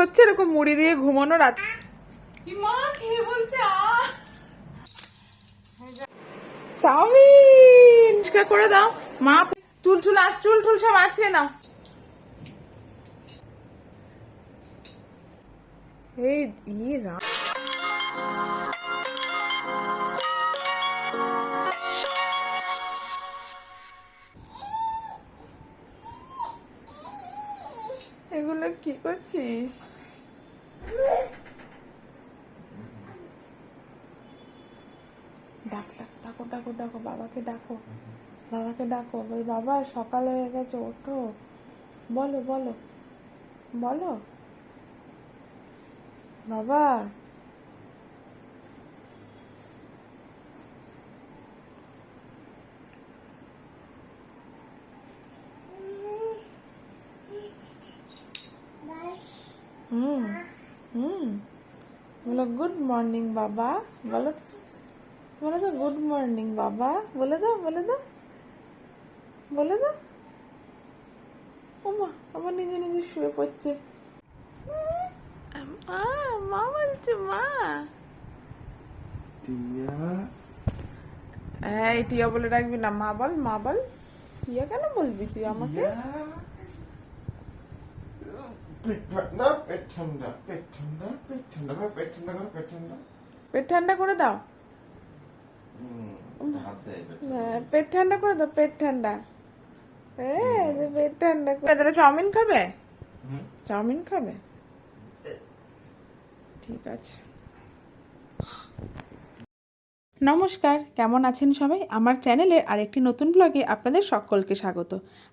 হচ্ছে এরকম মুড়ি দিয়ে ঘুমানো রাত মা খেয়ে বলছে? চাউমিন! করে দাও। মা চুল চুল আস চুল টুল সব আছে নাও। এই ই রাম এগুলো কি করছিস? ডাক ডাক, ডাকো ডাকো ডাকো বাবাকে ডাকো। বাবাকে ডাকো ওই বাবা, সকাল হয়ে গেছে, ওঠো। বলো বলো। বলো। বাবা হুম হুম বলো গুড মর্নিং বাবা বলো তো। বলে দাও গুড মর্নিং বাবা বলে দাও বলে দাও বলে দাও ওমা আমার নিজে নিজে শুয়ে পড়ছে। মা মা বলছে মা। এই টিয়া বলে রাখবি না। মা বল মা বল। টিয়া কেন বলবি তুই আমাকে? পেট ঠান্ডা পেট ঠান্ডা পেট ঠান্ডা পেট ঠান্ডা করে পেট ঠান্ডা করে পেট ঠান্ডা পেট ঠান্ডা করে দাও পেট হ্যাঁ, ঠান্ডা করে দাও পেট ঠান্ডা হ্যাঁ পেট ঠান্ডা করে তাহলে চাউমিন খাবে? চাউমিন খাবে? ঠিক আছে। নমস্কার, কেমন আছেন সবাই? আমার চ্যানেলের আরেকটি নতুন ব্লগে আপনাদের সকলকে স্বাগত।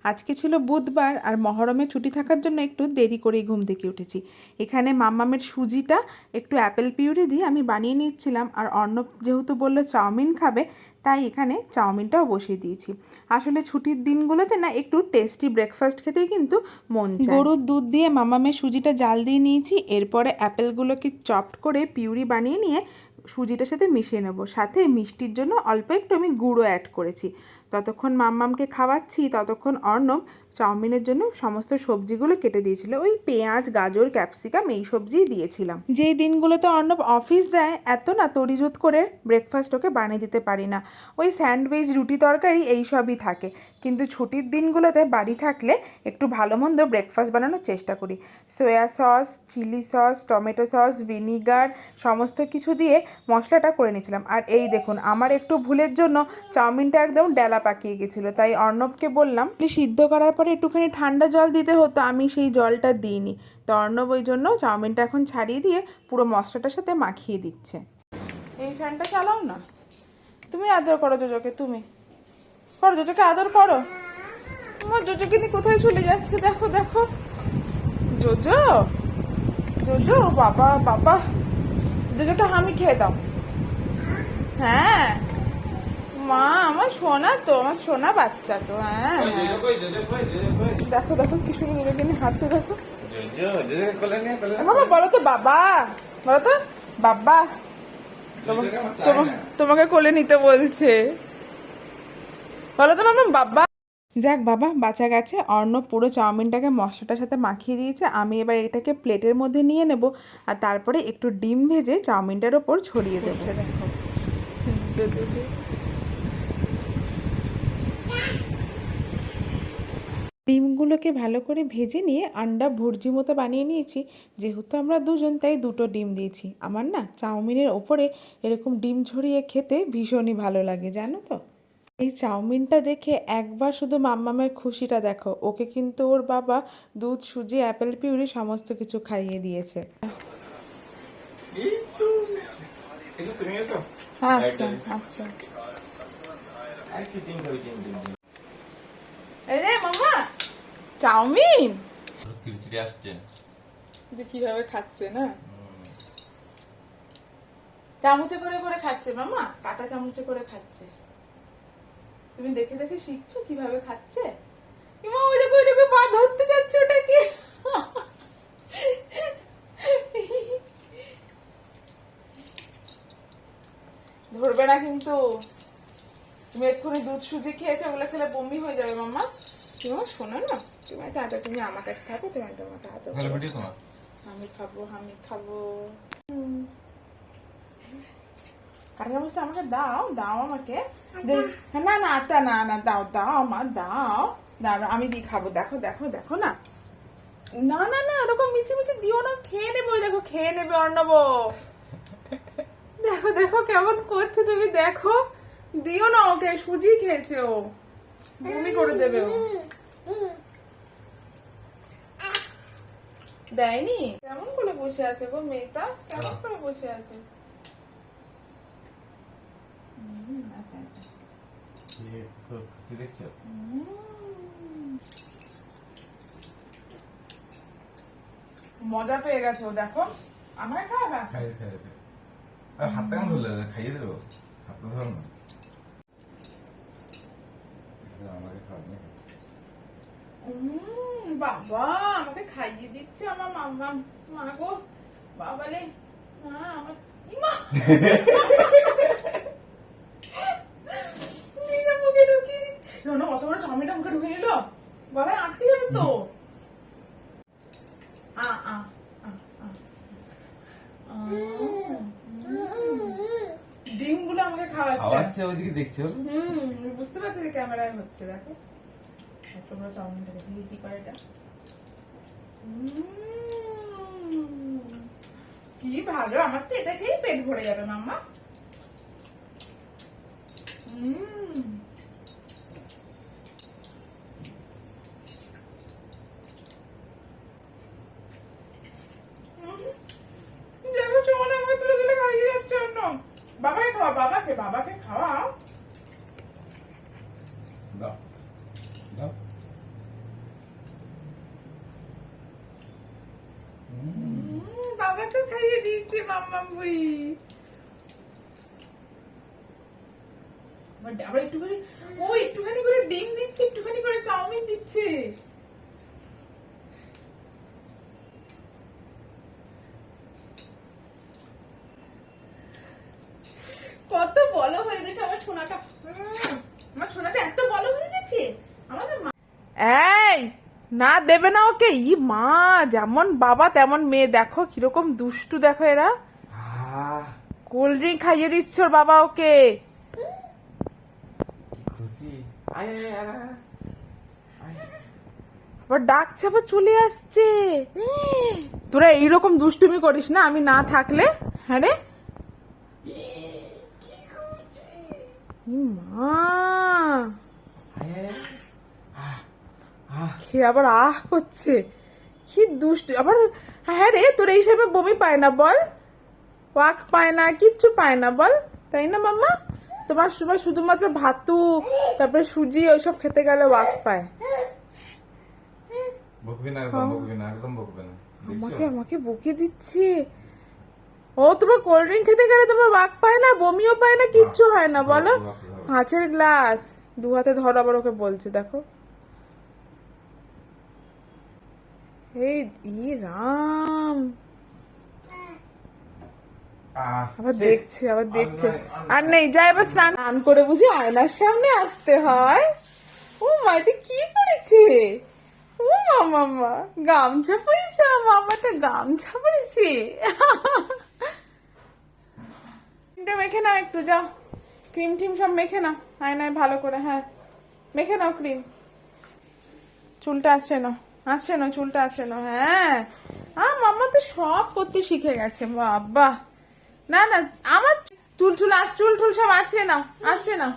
আজকে ছিল বুধবার আর মহরমে ছুটি থাকার জন্য একটু দেরি করেই ঘুম থেকে উঠেছি। এখানে মাম্মামের সুজিটা একটু অ্যাপেল পিউরি দিয়ে আমি বানিয়ে নিচ্ছিলাম আর অর্ণব যেহেতু বলল চাউমিন খাবে, তাই এখানে চাউমিনটাও বসিয়ে দিয়েছি। আসলে ছুটির দিনগুলোতে না একটু টেস্টি ব্রেকফাস্ট খেতেই কিন্তু মন গরুর দুধ দিয়ে মামামের সুজিটা জাল দিয়ে নিয়েছি, এরপরে অ্যাপেলগুলোকে চপড করে পিউরি বানিয়ে নিয়ে সুজিটার সাথে মিশিয়ে নেব। সাথে মিষ্টির জন্য অল্প একটু আমি গুঁড়ো অ্যাড করেছি। ততক্ষণ মাম্মামকে খাওয়াচ্ছি, ততক্ষণ অর্ণব চাউমিনের জন্য সমস্ত সবজিগুলো কেটে দিয়েছিল। ওই পেঁয়াজ, গাজর, ক্যাপসিকাম এই সবজিই দিয়েছিলাম। যেই দিনগুলোতে অর্ণব অফিস যায়, এত না তড়িজুত করে ব্রেকফাস্ট ওকে বানিয়ে দিতে পারি না। ওই স্যান্ডউইচ, রুটি তরকারি এই সবই থাকে। কিন্তু ছুটির দিনগুলোতে বাড়ি থাকলে একটু ভালো মন্দ ব্রেকফাস্ট বানানোর চেষ্টা করি। Soya sauce, chilli sauce, tomato sauce, vinegar সমস্ত কিছু দিয়ে মশলাটা করে নিয়েছিলাম। আর এই দেখুন, আমার একটু ভুলের জন্য চাউমিনটা একদম ডেলা পাকিয়ে গেছিল। তাই অর্ণবকে বললাম "আপনি সিদ্ধ করার পরে একটুখানি ঠান্ডা জল দিতে হতো, আমি সেই জলটা দিইনি। তো অর্ণব ওই জন্য চাউমিনটা এখন ছাড়িয়ে দিয়ে পুরো মশলাটার সাথে মাখিয়ে দিচ্ছে। এই ফ্যানটা চালাও না। তুমি আদর করো জোজোকে, তুমি। করো জোজোকে আদর করো। আমার জোজোকে নিয়ে কোথায় চলে যাচ্ছে? দেখো দেখো। জোজো! জোজো, বাবা বাবা। জোজোকে হামি খেয়ে দাও। হ্যাঁ। মা আমার সোনা তো আমার সোনা বাচ্চা তো হ্যাঁ। দেখো দেখো কি সুন্দর জোজোকে দেখো। বাবা বলো তো বাবা বলো তো বাবা। না। তোমাকে কোলে নিতে বলছে। বলো তো মামা বাবা। যাক বাবা বাঁচা গেছে। অর্ণব পুরো চাউমিনটাকে মশলাটার সাথে মাখিয়ে দিয়েছে। আমি এবার এটাকে প্লেটের মধ্যে নিয়ে নেব। আর তারপরে একটু ডিম ভেজে চাউমিনটার ওপর ছড়িয়ে দেবো দেখো। ডিমগুলোকে ভালো করে ভেজে নিয়ে আন্ডা ভুর্জি মতো বানিয়ে নিয়েছি। যেহেতু আমরা দুজন তাই দুটো ডিম দিয়েছি। আমার না চাউমিনের ওপরে এরকম ডিম ছড়িয়ে খেতে ভীষণই ভালো লাগে জানো তো? এই চাউমিনটা দেখে একবার শুধু মাম্মামের খুশিটা দেখো। ওকে কিন্তু ওর বাবা দুধ সুজি অ্যাপেল পিউরি সমস্ত কিছু খাইয়ে দিয়েছে। আচ্ছা আচ্ছা ডিম চাউমিন? কিরচিরি আসছে। যে কীভাবে খাচ্ছে না? চামচে করে করে খাচ্ছে মামা। কাটা চামচে করে খাচ্ছে। তুমি দেখে দেখে শিখছো কীভাবে খাচ্ছে? ইমা ওই দেখো ওই দেখো পা ধরতে যাচ্ছে ওটা কি ধরবে না কিন্তু। তুমি এক্ষুনি দুধ সুজি খেয়েছো ওগুলো খেলে বমি হয়ে যাবে মামা। তুমি শোনো না। তুমি একটা আদর তুমি আমার কাছে থাকো তুমি একটা আমাকে আদর ভালো ভিডিও তোমার আমি খাব আমি খাব। কাঠের চামচটা আমাকে দাও দাও আমাকে। হ্যাঁ, না না আটা না না দাও দাও আমার দাও। দাও আমি দিয়ে খাব দেখো দেখো দেখো না। না না না ওরকম মিচি মিচি দিও না খেয়ে নেবে দেখো খেয়ে নেবে অর্ণব। দেখো দেখো কেমন করছে তুমি দেখো। দিও না ওকে সুজি খেয়েছে ও। বমি করে দেবে ও। দেয়নি? কেমন করে বসে আছে গো মেয়েটা? কেমন করে বসে আছে? আচ্ছা, আচ্ছা। দেখছ? মজা পেয়ে গেছে ও দেখো। আমার খাইয়ে খাইয়ে খাইয়ে। আর হাতটা কেমন ধরলে? খাইয়ে দেবো। হাতটা ধরো না। আমাকে। উম, বাবা আমাকে খাইয়ে দিচ্ছে আমার মাম্মা। মা গো বাবালে মা আমার ইমা নিজে মুখে ঢুকিয়ে দিচ্ছে। না, না, অত বড় চাউমিনটা মুখে ঢুকে নিল। গলায় আটকে যাবে তো। আ আ আ, আ। আমাকে খাওয়াচ্ছে। খাওয়াচ্ছে ওইদিকে দেখছ। হুম বুঝতে পারছি যে ক্যামেরায় হচ্ছে দেখো। তোমরা চাউমিনটা দেখে? কি করে এটা। কি ভালো আমার তো এটা খেয়েই পেট ভরে যাবে মাম্মা। উম, উম, যাবে চলে আমাকে তুলে তুলে খাইয়ে যাচ্ছে অন্য বাবাকে খাওয়া বাবাকে বাবাকে খাওয়া দাও দাও উম, বাবাকে খাইয়ে দিয়েছে মাম্মা আবার আবার একটুখানি ও, একটুখানি করে ডিম দিচ্ছে, একটুখানি করে চাউমিন দিচ্ছে কত বড় হয়ে গেছে আমার সোনাটা উম, আমার সোনাটা এত বড় হয়ে গেছে আমাদের মা এই না দেবে না ওকে? ই মা যেমন বাবা তেমন মেয়ে। দেখো কীরকম দুষ্টু দেখো এরা। কোল্ড ড্রিঙ্ক খাইয়ে দিচ্ছ বাবা ওকে। আবার ডাকছে আবার চলে আসছে। তোরা এইরকম দুষ্টুমি করিস না আমি না থাকলে? হ্যাঁ রে? মা আয়, আয়, আয়। আহ, আহ, খেয়ে আবার আহ করছে? কি দুষ্ট আবার হ্যাঁ রে তোর এই হিসাবে বমি পায় না বল। ওয়াক পায় না কিচ্ছু পায় না বল। তাই না মাম্মা? তোমার শুধুমাত্র ভাতু তারপরে সুজি ওইসব খেতে গেলে ওয়াক পায়। বকবি না একদম বকবি না একদম বকবি না। আমাকে আমাকে বকে দিচ্ছে। ও তোমার কোল্ড ড্রিঙ্ক খেতে গেলে তোমার ওয়াক পায় না বমিও পায় না কিচ্ছু হয় না বলো। ধরো, ধরো, ধরো। কাঁচের গ্লাস। দু হাতে ধর আবার ওকে বলছে দেখো। এই রাম। আবার। দেখছে আবার আর দেখছে। আর আর নেই যা এবার স্নান। স্নান করে বুঝি আয়নার সামনে আসতে হয়। ও মাইতে কি পড়েছে ও মামা গামছা পরেছে মামাটা গামছা মেখে নাও একটু যাও। ক্রিম টিম সব মেখে নাও। আয়নায় ভালো করে হ্যাঁ। মেখে নাও ক্রিম। চুলটা আসছে না আসছে না চুলটা আসছে না হ্যাঁ। আ মামা তো সব করতে শিখে গেছে বাবা। না না আমার চুল চুল আস চুল টুল সব আছে না আছে না।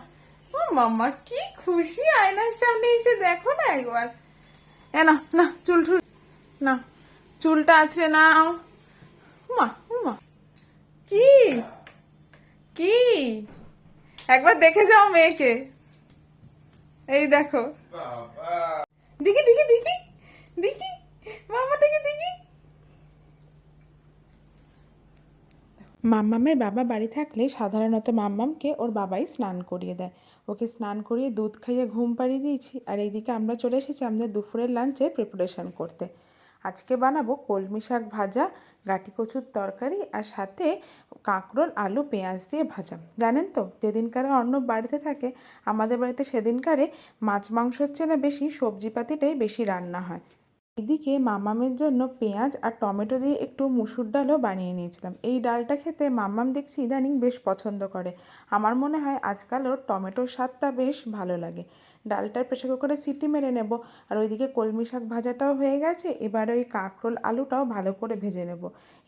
ও মাম্মা কি খুশি আয়নার সামনে এসে দেখো না একবার। এ না না চুল টুল না চুলটা আছে না। মা মা কি? কি? একবার দেখে যাও মেয়েকে। এই দেখো। দেখি দেখি দেখি। দেখি? দেখি? মাম্মামের বাবা বাড়ি থাকলে সাধারণত মাম্মামকে ওর বাবাই স্নান করিয়ে দেয়। ওকে স্নান করিয়ে দুধ খাইয়ে ঘুম পাড়িয়ে দিয়েছি। আর এইদিকে আমরা চলে এসেছি আমাদের দুপুরের লাঞ্চে প্রিপারেশন করতে। আজকে বানাবো কলমি শাক ভাজা, গাটি কচুর তরকারি আর সাথে কাঁকরোল, আলু, পেঁয়াজ দিয়ে ভাজা। জানেন তো, যেদিনকারে অর্ণব বাড়িতে থাকে, আমাদের বাড়িতে সেদিনকারে মাছ মাংসের চেয়ে না বেশি সবজিপাতিটাই বেশি রান্না হয়। এদিকে মামামের জন্য পেঁয়াজ আর টমেটো দিয়ে একটু মুসুর ডালও বানিয়ে নিয়েছিলাম। এই ডালটা খেতে মাম্মাম দেখছি ইদানিং বেশ পছন্দ করে। আমার মনে হয় আজকাল ওর টমেটোর স্বাদটা বেশ ভালো লাগে। ডালটার প্রেশার কুকারে সিটি মেরে নেব আর ওইদিকে কলমি শাক ভাজাটাও হয়ে গেছে, এবার ওই কাঁকরোল আলুটাও ভালো করে ভেজে নেব।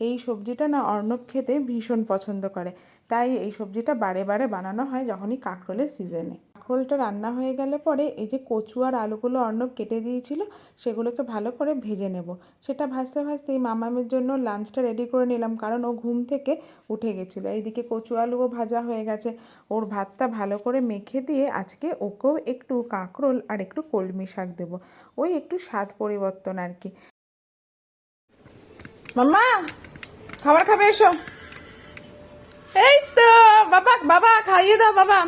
এই সবজিটা না অর্ণব খেতে ভীষণ পছন্দ করে, তাই এই সবজিটা বারে বারে বানানো হয় যখনই কাঁকরোলের সিজনে। কাঁকরোলটা রান্না হয়ে গেলে পরে এই যে কচু আর আলুগুলো অর্ণব কেটে দিয়েছিল, সেগুলোকে ভালো করে ভেজে নেব। সেটা ভাজতে ভাজতেই মামামের জন্য লাঞ্চটা রেডি করে নিলাম, কারণ ও ঘুম থেকে উঠে গেছিল। এইদিকে কচু আলুও ভাজা হয়ে গেছে। ওর ভাতটা ভালো করে মেখে দিয়ে আজকে ওকেও একটু কাঁকরোল আর একটু কলমি শাক দেবো। ওই একটু স্বাদ পরিবর্তন আর কি। মাম্মা, খাবার খাবে এসো। এই তো, বাবা বাবা, খাইয়ে দাও, বাবা।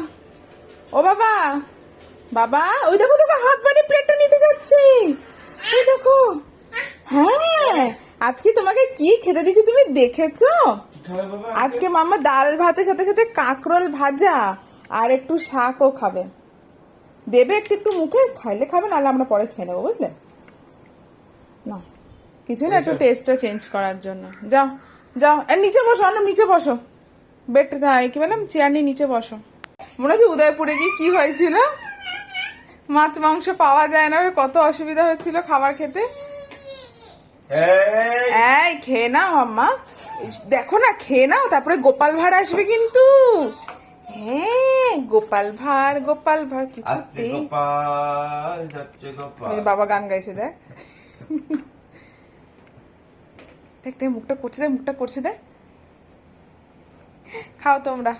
ও বাবা বাবা ওই দেখো দেখো হাত বাড়িয়ে প্লেটটা নিতে যাচ্ছি। এই দেখো। হ্যাঁ আজকে তোমাকে কি খেতে দিচ্ছি তুমি দেখেছ? আজকে মামা ডাল ভাতের সাথে সাথে কাঁকরোল ভাজা আর একটু শাকও খাবে। দেবে একটু একটু মুখে খাইলে খাবে নাহলে আমরা পরে খেয়ে নেব বুঝলে? না কিছু না একটু টেস্টটা চেঞ্জ করার জন্য। যাও যাও আর নিচে বসো অন্য নিচে বসো। বেড কি বললাম চেয়ার নিয়ে নিচে বসো। মনে হচ্ছে উদয়পুরে গিয়ে কি হয়েছিল? মাছ মাংস পাওয়া যায় না কত অসুবিধা হচ্ছিল খাবার খেতে? এই! খেয়ে নাও আম্মা। দেখো না খেয়ে নাও তারপরে গোপাল ভাঁড় আসবে কিন্তু। হ্যাঁ গোপাল ভাঁড় গোপাল ভাঁড় কিছুতেই। বাবা গান গাইছে দেখ মুখটা করছে দেখ মুখটা করছে দেখ। খাও তোমরা।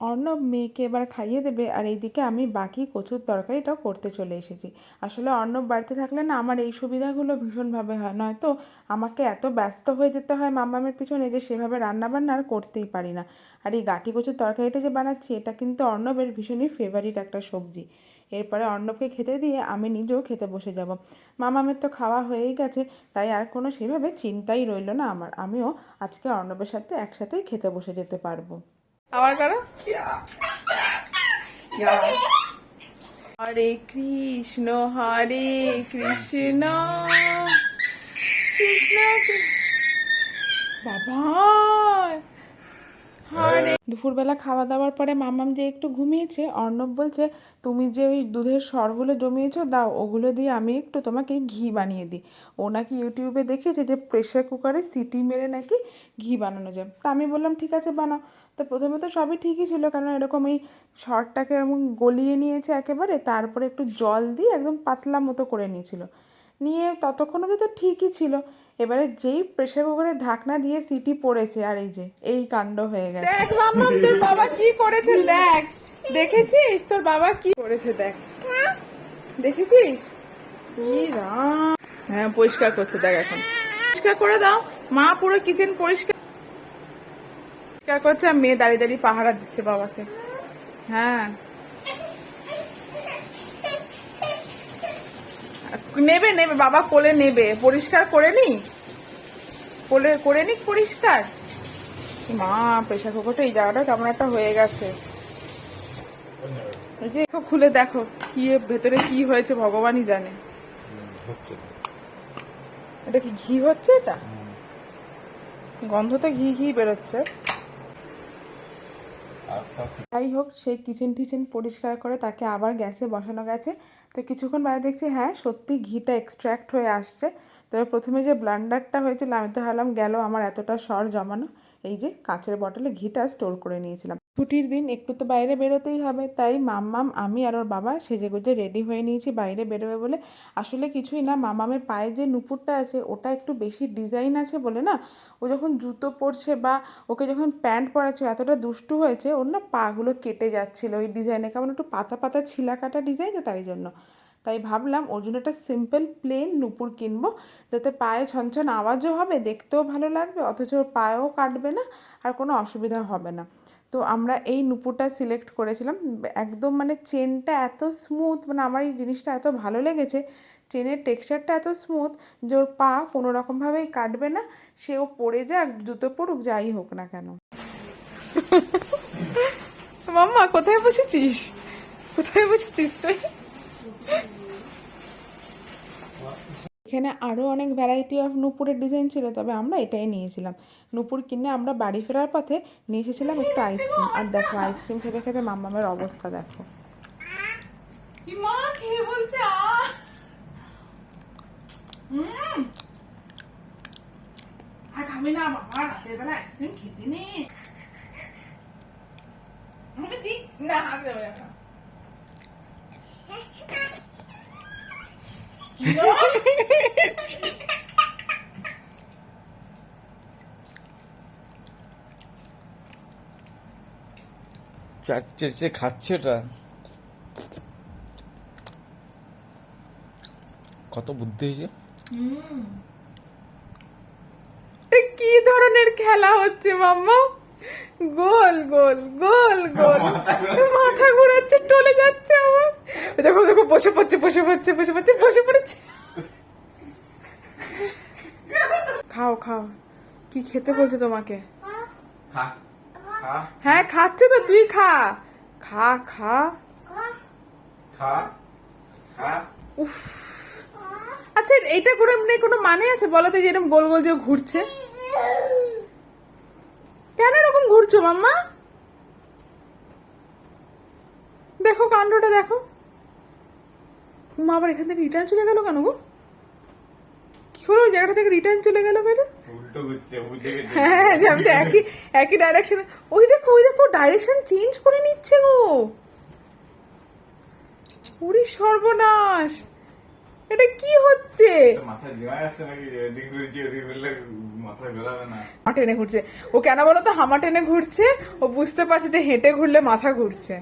অর্ণব মেয়েকে এবার খাইয়ে দেবে আর এইদিকে আমি বাকি কচুর তরকারিটাও করতে চলে এসেছি। আসলে অর্ণব বাড়িতে থাকলে না আমার এই সুবিধাগুলো ভীষণভাবে হয়, নয়তো আমাকে এত ব্যস্ত হয়ে যেতে হয় মামামের পিছনে যে সেভাবে রান্নাবান্না আর করতেই পারি না। আর এই গাঠি কচুর তরকারিটা যে বানাচ্ছি, এটা কিন্তু অর্ণবের ভীষণই ফেভারিট একটা সবজি। এরপরে অর্ণবকে খেতে দিয়ে আমি নিজেও খেতে বসে যাব। মামামের তো খাওয়া হয়েই গেছে, তাই আর কোনো সেভাবে চিন্তাই রইল না আমার। আমিও আজকে অর্ণবের সাথে একসাথেই খেতে বসে যেতে পারব। আবার করো। হরে কৃষ্ণ হরে কৃষ্ণ। কৃষ্ণ বাবা! দুপুরবেলা খাওয়া দাওয়ার পরে মামাম যে একটু ঘুমিয়েছে, অর্ণব বলছে, তুমি যে ওই দুধের সরগুলো জমিয়েছো, দাও, ওগুলো দিয়ে আমি একটু তোমাকে ঘি বানিয়ে দিই। ও নাকি ইউটিউবে দেখেছে যে প্রেশার কুকারে সিটি মেরে নাকি ঘি বানানো যায়। তা আমি বললাম, ঠিক আছে, বানাও। তো প্রথমে তো সবই ঠিকই ছিল কারণ এরকম এই সরটাকে এরকম গলিয়ে নিয়েছে একেবারে, তারপরে একটু জল দিয়ে একদম পাতলা মতো করে নিয়েছিল। নিয়ে ততক্ষণ অবধি তো ঠিকই ছিল। এবারে যেই প্রেসার কুকারে ঢাকনা দিয়ে সিটি পড়েছে আর এই যে, এই কাণ্ড হয়ে গেছে। দেখ মাম্মাম তোর বাবা কি করেছে দেখ। দেখেছিস তোর বাবা কি করেছে, দেখ। দেখেছিস। হ্যাঁ পরিষ্কার করছে, দেখ এখন। পরিষ্কার করে দাও। মা পুরো কিচেন পরিষ্কার পরিষ্কার করছে আর মেয়ে দাঁড়িয়ে দাঁড়িয়ে পাহারা দিচ্ছে বাবাকে। হ্যাঁ। নেবে নেবে, বাবা কোলে নেবে। পরিষ্কার করে নি? কোলে, করে নি পরিষ্কার? মা, প্রেশার কুকারটা এই জায়গাটা কেমন একটা হয়ে গেছে। খুলে দেখো, কি ভেতরে কি হয়েছে ভগবানই জানে। এটা কি ঘি হচ্ছে এটা? গন্ধ তো ঘি ঘি বেরোচ্ছে। যাই হোক, সেই কিচেন টিচেন পরিষ্কার করে তাকে আবার গ্যাসে বসানো গেছে। তো কিছুক্ষণ বাদে দেখছি হ্যাঁ সত্যি ঘিটা এক্সট্র্যাক্ট হয়ে আসছে। তবে প্রথমে যে ব্লান্ডারটা হয়েছিল, আমি তো ভাবলাম গেল আমার এতটা সর জমানো। এই যে কাঁচের বটলে ঘিটা স্টোর করে নিয়েছিলাম। ছুটির দিন একটু তো বাইরে বেরোতেই হবে। তাই মাম্মাম, আমি আর ওর বাবা সেজে গুজে রেডি হয়ে নিয়েছি বাইরে বেরোবে বলে। আসলে কিছুই না মামামের পায়ে যে নুপুরটা আছে, ওটা একটু বেশি ডিজাইন আছে বলে না? ও যখন জুতো পরছে বা ওকে যখন প্যান্ট পরাচ্ছে এতটা দুষ্টু হয়েছে, ওর না পাগুলো কেটে যাচ্ছিল ওই ডিজাইনে। কেমন একটু পাতা পাতা ছিলা কাটা ডিজাইন তো তাই জন্য। তাই ভাবলাম ওর জন্য একটা সিম্পল, প্লেন নুপুর কিনবো। যাতে পায়ে ছনছন আওয়াজও হবে, দেখতেও ভালো লাগবে, অথচ ওর পায়েও কাটবে না, আর কোনো অসুবিধা হবে না। তো আমরা এই নুপুরটা সিলেক্ট করেছিলাম। একদম মানে চেনটা এত স্মুথ মানে আমার এই জিনিসটা এত ভালো লেগেছে চেনের টেক্সচারটা এত স্মুথ যে ওর পা কোনো রকমভাবেই কাটবে না, সেও পড়ে যাক, জুতো পড়ুক, যাই হোক না কেন। মাম্মা, কোথায় বসেছিস? কোথায় বসেছিস তুই? এখানে আরও অনেক ভ্যারাইটি অফ নুপুরের ডিজাইন ছিল, তবে আমরা এটাই নিয়েছিলাম। নুপুর কিনে আমরা বাড়ি ফেরার পথে নিয়ে এসেছিলাম একটু আইসক্রিম আর দেখো আইসক্রিম খেতে খেতে মাম্মামের অবস্থা, দেখো। না রাতের বেলা আইসক্রিম খেতে নে আমি দিচ্ছি না, হাত দেবো চারটে সে খাচ্ছে ওটা কত বুদ্ধি হয়েছে কি ধরনের খেলা হচ্ছে মাম্মা? গোল গোল গোল গোল। মাথা ঘুরাচ্ছে টলে যাচ্ছে আমার। দেখো দেখো বসে পড়ছে বসে পড়ছে বসে পড়ছে বসে পড়েছে। খাও খাও। কি খেতে বলছে তোমাকে? হ্যাঁ খাচ্ছে তো তুই খা। খা খা। উফ। আচ্ছা এটা কোনো মানে আছে? বলো তো যে এরকম গোল গোল যে ঘুরছে। কেন এরকম ঘুরছো মাম্মা? দেখো কাণ্ডটা দেখো। মা আবার এখান থেকে রিটার্ন চলে গেল কেন গো? কি হলো ওই জায়গাটা থেকে রিটার্ন চলে গেল কেন? হ্যাঁ যে আমি তো একই একই ডাইরেকশন ওই দেখো ওই দেখো ডাইরেকশন চেঞ্জ করে নিচ্ছে গো। ওরে সর্বনাশ! এটা কি হচ্ছে? মাথা আসছে নাকি? হামা টেনে ঘুরছে। ও কেন বলো তো হামা টেনে ঘুরছে ও বুঝতে পারছে যে হেঁটে ঘুরলে মাথা ঘুরছে।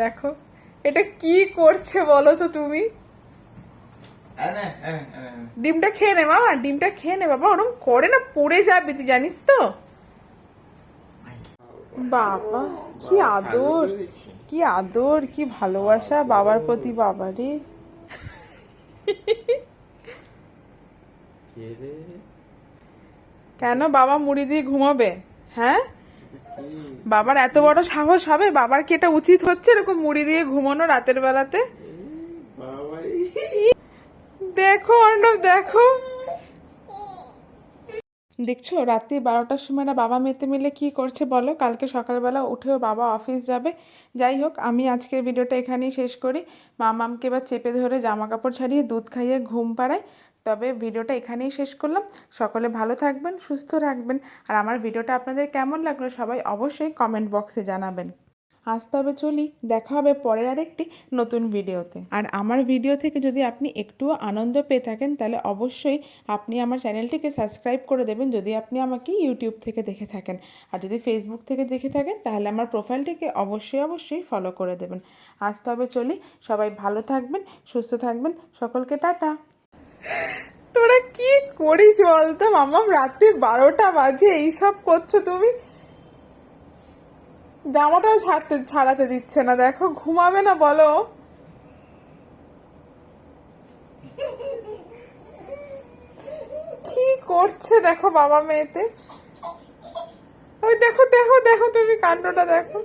দেখো এটা কি করছে বলো তো তুমি? এনে এনে এনে এনে। ডিমটা খেয়ে নে মামা ডিমটা খেয়ে নে বাবা ওরম করে না পড়ে যাবে তুই জানিস তো? বাবা কি আদর কি আদর কি ভালোবাসা বাবার প্রতি বাবারে? কেন বাবা মুড়ি দিয়ে ঘুমাবে? হ্যাঁ? বাবার এত বড় সাহস হবে? বাবার কি এটা উচিত হচ্ছে এরকম মুড়ি দিয়ে ঘুমানো রাতের বেলাতে? দেখো অর্ণব দেখো। দেখছ, রাত্রি বারোটার সময় না বাবা মেতে মিলে কি করছে বলো? কালকে সকালবেলা উঠেও বাবা অফিস যাবে। যাই হোক, আমি আজকের ভিডিওটা এখানেই শেষ করি। মামামকে এবার চেপে ধরে জামা কাপড় ছাড়িয়ে দুধ খাইয়ে ঘুম পাড়াই। তবে ভিডিওটা এখানেই শেষ করলাম। সকলে ভালো থাকবেন, সুস্থ রাখবেন। আর আমার ভিডিওটা আপনাদের কেমন লাগল সবাই অবশ্যই কমেন্ট বক্সে জানাবেন। আজ তবে চলি, দেখা হবে পরের আরেকটি নতুন ভিডিওতে। আর আমার ভিডিও থেকে যদি আপনি একটুও আনন্দ পেয়ে থাকেন, তাহলে অবশ্যই আপনি আমার চ্যানেলটিকে সাবস্ক্রাইব করে দেবেন যদি আপনি আমাকে ইউটিউব থেকে দেখে থাকেন। আর যদি ফেসবুক থেকে দেখে থাকেন, তাহলে আমার প্রোফাইলটিকে অবশ্যই অবশ্যই ফলো করে দেবেন। আজ তবে চলি, সবাই ভালো থাকবেন, সুস্থ থাকবেন, সকলকে টাটা। তোরা কি করিস বলতো মামাম রাতে বারোটা বাজে, এইসব করছ তুমি? জামাটাও ছাড়তে, ছাড়াতে দিচ্ছে না, দেখো, ঘুমাবে না, বলো। কি করছে দেখো বাবা মেয়েতে? ওই দেখো দেখো দেখো তুমি কাণ্ডটা, দেখো।